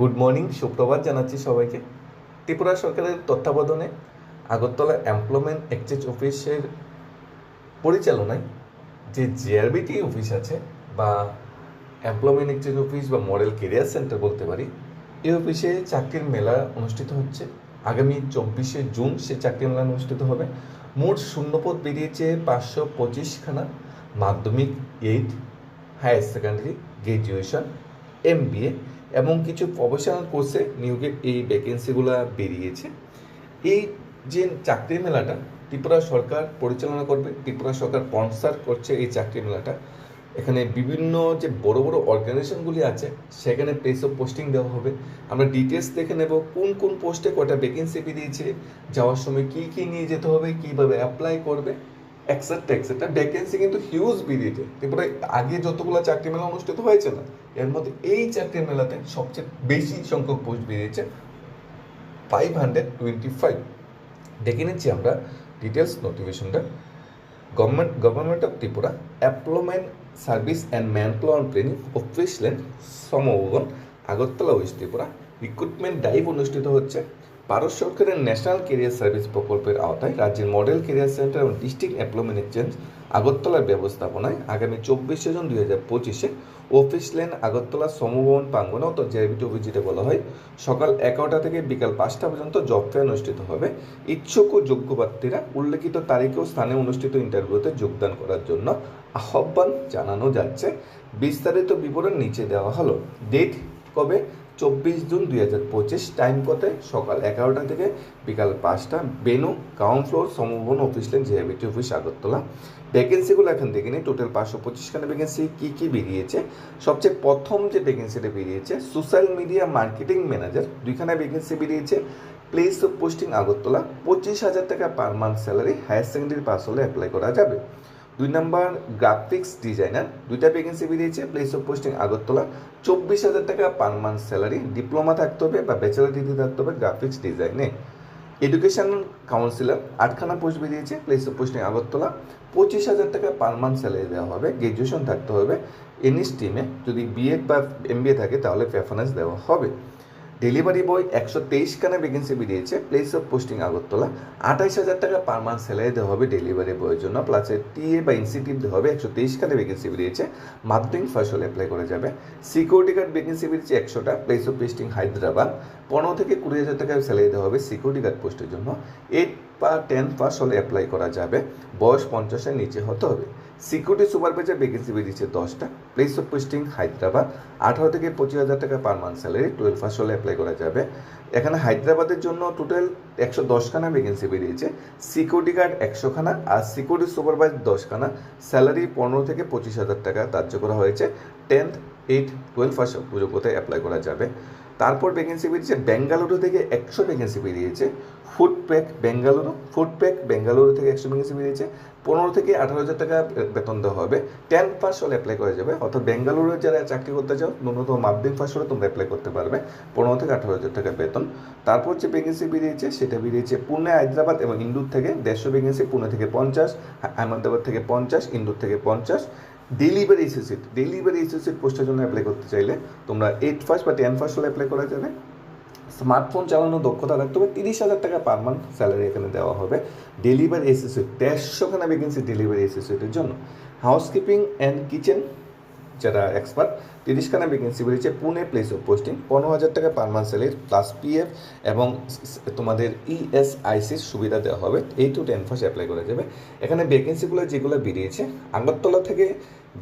Good morning সুপ্রভাত জানাচ্ছি সবাইকে। ত্রিপুরা সরকারের তত্ত্বাবধানে আগরতলা এমপ্লয়মেন্ট এক্সচেঞ্জ অফিসের পরিচালনায় যে জিআরবিটি অফিস আছে বা এমপ্লয়মেন্ট এক্সচেঞ্জ অফিস বা মডেল কেরিয়ার সেন্টার বলতে পারি, এই অফিসে চাকরির মেলা অনুষ্ঠিত হচ্ছে। আগামী চব্বিশে জুন সে চাকরির মেলা অনুষ্ঠিত হবে। মোট শূন্যপদ বেরিয়েছে পাঁচশো পঁচিশখানা Madhyamik eight higher secondary graduation M এবং কিছু প্রফেশনাল কোর্সে নিয়োগের এই ভ্যাকেন্সিগুলো বেরিয়েছে। এই যে চাকরি মেলাটা, ত্রিপুরা সরকার পরিচালনা করবে, ত্রিপুরা সরকার স্পন্সার করছে এই চাকরি মেলাটা। এখানে বিভিন্ন যে বড় বড় অর্গানাইজেশনগুলি আছে, সেখানে প্লেস অফ পোস্টিং দেওয়া হবে। আমরা ডিটেলস দেখে নেব, কোন কোন পোস্টে কটা ভ্যাকেন্সি বেরিয়েছে, যাওয়ার সময় কি কি নিয়ে যেতে হবে, কীভাবে অ্যাপ্লাই করবে। এক্সেট্রা এক্সেট্রা ভ্যাকেন্সি কিন্তু হিউজ বেরিয়েছে ত্রিপুরা আগে যতগুলো চাকরি মেলা অনুষ্ঠিত হয়েছে না, এর মধ্যে এই চাকরি মেলাতে সবচেয়ে বেশি সংখ্যক পোস্ট বেরিয়েছে ফাইভ হান্ড্রেড টোয়েন্টি ফাইভ দেখে নিচ্ছি আমরা ডিটেলস নোটিফিকেশনটা government government of Tripura employment service and man plan training office land সমভবন Agartala west Tripura recruitment drive অনুষ্ঠিত হচ্ছে। ভারত সরকারের ন্যাশনাল কেরিয়ার সার্ভিস প্রকল্পের আওতায় রাজ্যের মডেল কেরিয়ার সেন্টার এবং ডিস্ট্রিক্ট এমপ্লয়মেন্ট এক্সচেঞ্জ আগরতলার ব্যবস্থাপনায় আগামী চব্বিশে জুন দুই হাজার পঁচিশে অফিস লেন আগরতলা সমভবন প্রাঙ্গনে অত জেআইবিটি অফিস যেটা বলা হয়। সকাল এগারোটা থেকে বিকাল পাঁচটা পর্যন্ত জব ফেয়ার অনুষ্ঠিত হবে। ইচ্ছুক ও যোগ্য প্রার্থীরা উল্লেখিত তারিখে ও স্থানে অনুষ্ঠিত ইন্টারভিউতে যোগদান করার জন্য আহ্বান জানানো যাচ্ছে। বিস্তারিত বিবরণ নিচে দেওয়া হলো। ডেট কবে? চব্বিশ জুন দুই হাজার পঁচিশ, টাইম কতে? সকাল এগারোটা থেকে বিকাল পাঁচটা। Venue ground floor, সমভবন office lane JIBT office, Agartala. ভ্যাকেন্সিগুলো এখন দেখে নিই টোটাল পাঁচশো পঁচিশখানা ভ্যাকেন্সি কী কী বেরিয়েছে? সবচেয়ে প্রথম যে ভ্যাকেন্সিটা বেরিয়েছে সোশ্যাল মিডিয়া মার্কেটিং ম্যানেজার দুইখানা ভ্যাকেন্সি বেরিয়েছে। প্লেস অফ পোস্টিং আগরতলা, পঁচিশ হাজার টাকা per month salary higher secondary pass হলে অ্যাপ্লাই করা যাবে। দুই নম্বর গ্রাফিক্স ডিজাইনার দুইটা ভ্যাকেন্সি বেরিয়েছে প্লেস অফ পোস্টিং আগরতলা। চব্বিশ হাজার টাকা পার মান্থ স্যালারি ডিপ্লোমা থাকতে হবে বা ব্যাচেলার ডিগ্রি থাকতে হবে গ্রাফিক্স ডিজাইনে এডুকেশন কাউন্সিলর আটখানা পোস্ট বেরিয়েছে প্লেস অফ পোস্টিং আগরতলা। পঁচিশ হাজার টাকা পার মান্থ স্যালারি দেওয়া হবে গ্র্যাজুয়েশন থাকতে হবে। এনি স্ট্রিমে যদি বিএ বা এমবিএ থাকে তাহলে প্রেফারেন্স দেওয়া হবে। ডেলিভারি বয় একশো তেইশখানা ভ্যাকেন্সি বেরিয়েছে প্লেস অফ পোস্টিং আগরতলা। আঠাইশ হাজার টাকা পার মান্থ স্যালারি দেওয়া হবে ডেলিভারি বয়ের জন্য প্লাস টিএ বা ইনসেন্টিভ দেওয়া হবে একশো তেইশখানা ভ্যাকেন্সি বেরিয়েছে। মাধ্যমিক ফসল অ্যাপ্লাই করা যাবে। সিকিউরিটি গার্ড ভ্যাকেন্সি বেরিয়েছে একশোটা প্লেস অফ পোস্টিং হায়দ্রাবাদ। পনেরো থেকে কুড়ি হাজার টাকা স্যালারি দেওয়া হবে সিকিউরিটি গার্ড পোস্টের জন্য। এইট বা টেন পাস হলে অ্যাপ্লাই করা যাবে। বয়স পঞ্চাশের নিচে হতে হবে। সিকিউরিটি সুপারভাইজার ভ্যাকেন্সি বেরিয়েছে দশটা। Place of posting Hyderabad. আঠারো থেকে পঁচিশ হাজার টাকা per month salary twelve first হলে অ্যাপ্লাই করা যাবে। এখানে হায়দ্রাবাদের জন্য টোটাল একশো দশখানা ভ্যাকেন্সি বেরিয়েছে সিকিউরিটি গার্ড একশোখানা আর সিকিউরিটি সুপারভাইজার দশখানা। স্যালারি পনেরো থেকে পঁচিশ হাজার টাকা ধার্য করা হয়েছে। টেন্থ এইট টুয়েলভ পাস যোগ্যতায় অ্যাপ্লাই করা যাবে? তারপর ভ্যাকেন্সি বেরিয়েছে বেঙ্গালুরু থেকে একশো ভ্যাকেন্সি বেরিয়েছে food pack Bengaluru food pack Bengaluru থেকে একশো ভ্যাকেন্সি বেরিয়েছে পনেরো থেকে আঠারো হাজার টাকা বেতন দেওয়া হবে। টেন পাস হলে অ্যাপ্লাই করা যাবে। অর্থাৎ বেঙ্গালুরু যারা চাকরি করতে চাও, ন্যূনতম মাধ্যমিক পাস হলে তোমরা অ্যাপ্লাই করতে পারবে। পনেরো থেকে আঠারো হাজার টাকা বেতন। তারপর যে ভ্যাকেন্সি বেরিয়েছে সেটা বেরিয়েছে পুনে, হায়দ্রাবাদ এবং ইন্দুর থেকে দেড়শো ভ্যাকেন্সি পুনে থেকে পঞ্চাশ আহমেদাবাদ থেকে পঞ্চাশ, ইন্দুর থেকে পঞ্চাশ। ডেলিভারি এসোসিয়েট ডেলিভারি এসোসিয়েট পোস্টের জন্য অ্যাপ্লাই করতে চাইলে তোমরা এইট ফার্স্ট বা টেন ফার্স্ট হলে অ্যাপ্লাই করা যাবে। স্মার্টফোন চালানোর দক্ষতা রাখতে হবে, তিরিশ হাজার টাকা পার মান্থ স্যালারি এখানে দেওয়া হবে। ডেলিভারি এসোসিয়েট দেড়শোখানা ভ্যাকেন্সি ডেলিভারি এসোসিয়েটের জন্য। হাউসকিপিং অ্যান্ড কিচেন যারা এক্সপার্ট তিরিশখানা ভ্যাকেন্সি বেরিয়েছে পুনে প্লেস অফ পোস্টিং পনেরো হাজার টাকা per month salary plus PF এবং তোমাদের E ইএসআইসির সুবিধা দেওয়া হবে। এই টু টেন ফার্স্ট অ্যাপ্লাই করা যাবে। এখানে ভ্যাকেন্সিগুলো যেগুলো বেরিয়েছে, আগরতলা থেকে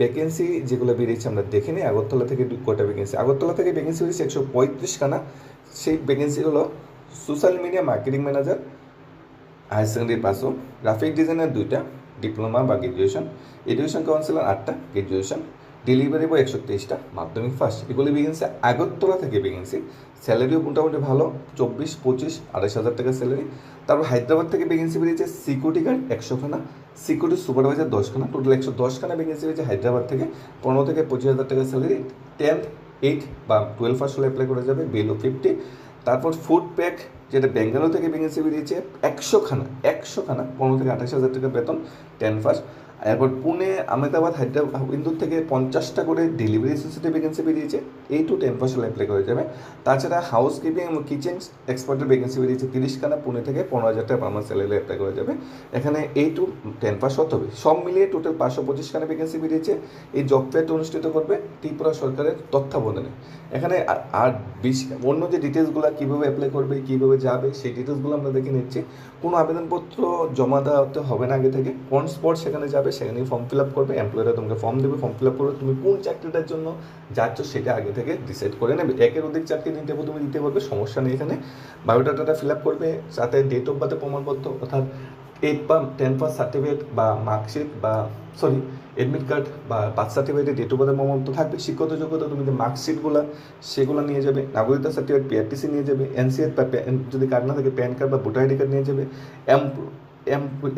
ভ্যাকেন্সি যেগুলো বেরিয়েছে আমরা দেখে নিই। আগরতলা থেকে কয়টা ভ্যাকেন্সি আগরতলা থেকে ভ্যাকেন্সি বেরিয়েছে একশো পঁয়ত্রিশখানা। সেই ভ্যাকেন্সিগুলো social media marketing manager higher secondary পাসও graphic designer দুইটা ডিপ্লোমা বা গ্র্যাজুয়েশন এডুকেশন কাউন্সিলর আটটা গ্র্যাজুয়েশন ডেলিভারি বয় একশো তেইশটা মাধ্যমিক ফার্স্ট এগুলি ভ্যাকেন্সি আগরতলা থেকে ভ্যাকেন্সি স্যালারিও মোটামুটি ভালো, চব্বিশ, পঁচিশ, আড়াইশ হাজার টাকা স্যালারি তারপর হায়দ্রাবাদ থেকে ভ্যাকেন্সি বেরিয়েছে সিকিউরিটি গার্ড একশোখানা সিকিউরিটি সুপারভাইজার দশখানা টোটাল একশো দশখানা ভ্যাকেন্সি বেরিয়েছে হায়দ্রাবাদ থেকে। পনেরো থেকে পঁচিশ হাজার টাকা স্যালারি টেন্থ এইট বা টুয়েলভ ফার্স্ট হলে অ্যাপ্লাই করা যাবে বেলো ফিফটি তারপর ফুড প্যাক যেটা বেঙ্গালুরু থেকে ভ্যাকেন্সি বেরিয়েছে, একশোখানা একশোখানা, পনেরো থেকে আঠাশ হাজার টাকা বেতন টেন ফার্স্ট এরপর পুনে, আহমেদাবাদ, হায়দ্রাবাদ, ইন্দোর থেকে পঞ্চাশটা করে ডেলিভারি অ্যাসোসিয়েটের ভ্যাকেন্সি বেরিয়েছে। এই টু টেন পার্সেন্ট অ্যাপ্লাই করা যাবে। তাছাড়া হাউস কিপিং এবং কিচেন এক্সপার্টের ভ্যাকেন্সি বেরিয়েছে তিরিশখানা, পুনে থেকে পনেরো হাজার টাকা পারমান্ট স্যালারি অ্যাপ্লাই করা যাবে। এখানে এই টু টেন পাস হতে হবে। সব মিলিয়ে টোটাল পাঁচশো পঁচিশখানা ভ্যাকেন্সি বেরিয়েছে। এই জব ফেয়ারটা অনুষ্ঠিত করবে ত্রিপুরা সরকারের তত্ত্বাবধানে। এখানে আর- বিশ, অন্য যে ডিটেলসগুলো কীভাবে অ্যাপ্লাই করবে, কীভাবে যাবে, সেই ডিটেলসগুলো আমরা দেখে নিচ্ছি। কোনো আবেদনপত্র জমা দেওয়াতে হবে না আগে থেকে। কোন স্পট সেখানে যাবে সেখানে ফর্ম ফিল আপ করবে এমপ্লয়াররা তোমাকে ফর্ম দেবে ফর্ম ফিল আপ করবে, তুমি কোন চাকরিটার জন্য যাচ্ছ সেটা আগে থেকে ডিসাইড করে নেবে। একের অধিক চাকরি নিতে তুমি দিতে পারবে, সমস্যা নেই এখানে। বায়োডাটাটা ফিল আপ করবে, সাথে ডেট অফ বার্থের প্রমাণপত্র, অর্থাৎ এইট বা টেন পাস সার্টিফিকেট বা মার্কশিট বা সরি এডমিট কার্ড বা বার্থ সার্টিফিকেটে ডেট অফ বার্থের প্রমাণপত্র থাকবে। শিক্ষত যোগ্যতা, তুমি যে মার্কশিটগুলো সেগুলো নিয়ে যাবে। নাগরিকতা সার্টিফিকেট পিআরটিসি নিয়ে যাবে। এনসিএফ বা যদি কার্ড না থাকে প্যান কার্ড বা ভোটার আইডি কার্ড নিয়ে যাবে। এম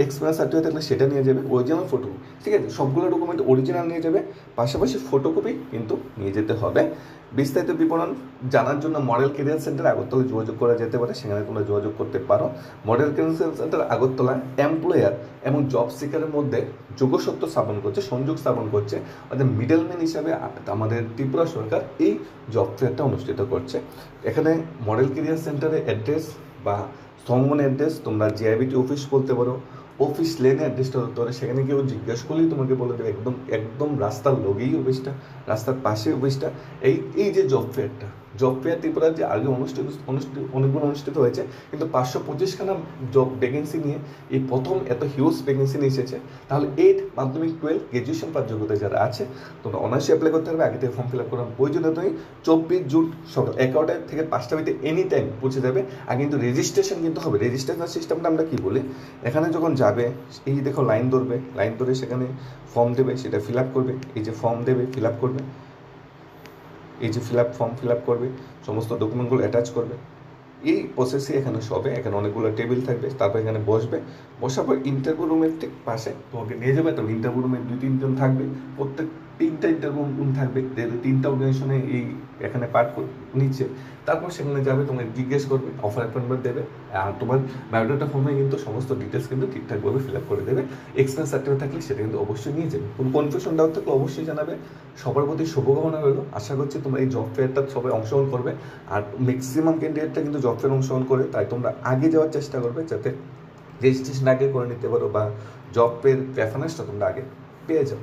এক্সপিরিয়েন্স সার্টিফিকেট থাকলে সেটা নিয়ে যাবে অরিজিনাল ফটো ঠিক আছে? সবগুলো ডকুমেন্ট অরিজিনাল নিয়ে যাবে। পাশাপাশি ফটোকপি কিন্তু নিয়ে যেতে হবে। বিস্তারিত বিবরণ জানার জন্য মডেল কেরিয়ার সেন্টার আগরতলা যোগাযোগ করা যেতে পারে। সেখানে তোমরা যোগাযোগ করতে পারো। Model career centre Agartala employer এবং জব সিকারের মধ্যে যোগসত্ব স্থাপন করছে, সংযোগ স্থাপন করছে। অর্থাৎ মিডলম্যান হিসাবে আমাদের ত্রিপুরা সরকার এই জব ফেয়ারটা অনুষ্ঠিত করছে। এখানে মডেল কেরিয়ার সেন্টারের অ্যাড্রেস বা স্তম্ভন অ্যাড্রেস তোমরা জিআইবিটি অফিস বলতে পারো। অফিস লেনে অ্যাড্রেসটা ধরতে পারে। সেখানে কেউ জিজ্ঞেস করলেই তোমাকে বলে দেবে, একদম একদম রাস্তার লগেই অফিসটা রাস্তার পাশে অফিসটা এই এই যে জব ফেয়ারটা জব ফেয়ার ত্রিপুরা যে আগে অনুষ্ঠিত অনুষ্ঠিত অনেকগুলো অনুষ্ঠিত হয়েছে, কিন্তু পাঁচশো পঁচিশখানা জব ভ্যাকেন্সি নিয়ে এই প্রথম এত হিউজ ভ্যাকেন্সি নিয়ে এসেছে। তাহলে এইট মাধ্যমিক টুয়েলভ গ্রাজুয়েশন পার যোগ্যতা যারা আছে, তোমরা অনার্সে অ্যাপ্লাই করতে পারবে। আগে থেকে ফর্ম ফিল আপ করার প্রয়োজন তুমি চব্বিশ জুন সকাল এগারোটা থেকে পাঁচটা ভিতরে এনি টাইম পৌঁছে যাবে। আর কিন্তু রেজিস্ট্রেশন কিন্তু হবে। রেজিস্ট্রেশন সিস্টেমটা আমরা কী বলি? এখানে যখন যাবে, এই দেখো লাইন ধরবে। লাইন ধরে সেখানে ফর্ম দেবে, সেটা ফিল আপ করবে। এই যে ফর্ম দেবে ফিল আপ করবে। এই যে fill up form fill up করবে, সমস্ত ডকুমেন্টগুলো অ্যাটাচ করবে। এই প্রসেসে এখানে সবে, এখানে অনেকগুলো টেবিল থাকবে, তারপর এখানে বসবে। বসার পর ইন্টারভিউ রুমের ঠিক পাশে তোমাকে নিয়ে যাবে তবে ইন্টারভিউ রুমে দুই তিনজন থাকবে। প্রত্যেক তিনটা ইন্টারভিউ রুম থাকবে তিনটা অর্গানাইজেশনে এই এখানে পার্ট নিচ্ছে, তারপর সেখানে যাবে, তোমাকে জিজ্ঞেস করবে অফার অ্যাপয়েন্টমেন্ট দেবে, আর তোমার বায়োডাটা ফর্মে কিন্তু সমস্ত ডিটেলস কিন্তু ঠিকঠাকভাবে ফিল আপ করে দেবে এক্সপিরিয়েন্স সার্টিফিকেট থাকলে সেটা কিন্তু অবশ্যই নিয়ে যাবে। কোনো কনফিউশন ডাউট থাকলে অবশ্যই জানাবে। সবার প্রতি শুভকামনা রইল। আশা করছি তোমরা এই জব ফেয়ারটা সবাই অংশগ্রহণ করবে, আর ম্যাক্সিমাম ক্যান্ডিডেটটা কিন্তু জব ফেয়ার অংশগ্রহণ করে, তাই তোমরা আগে যাওয়ার চেষ্টা করবে যাতে রেজিস্ট্রেশন আগে করে নিতে পারো, বা জবের প্রেফারেন্সটা তোমরা আগে পেয়ে যাও।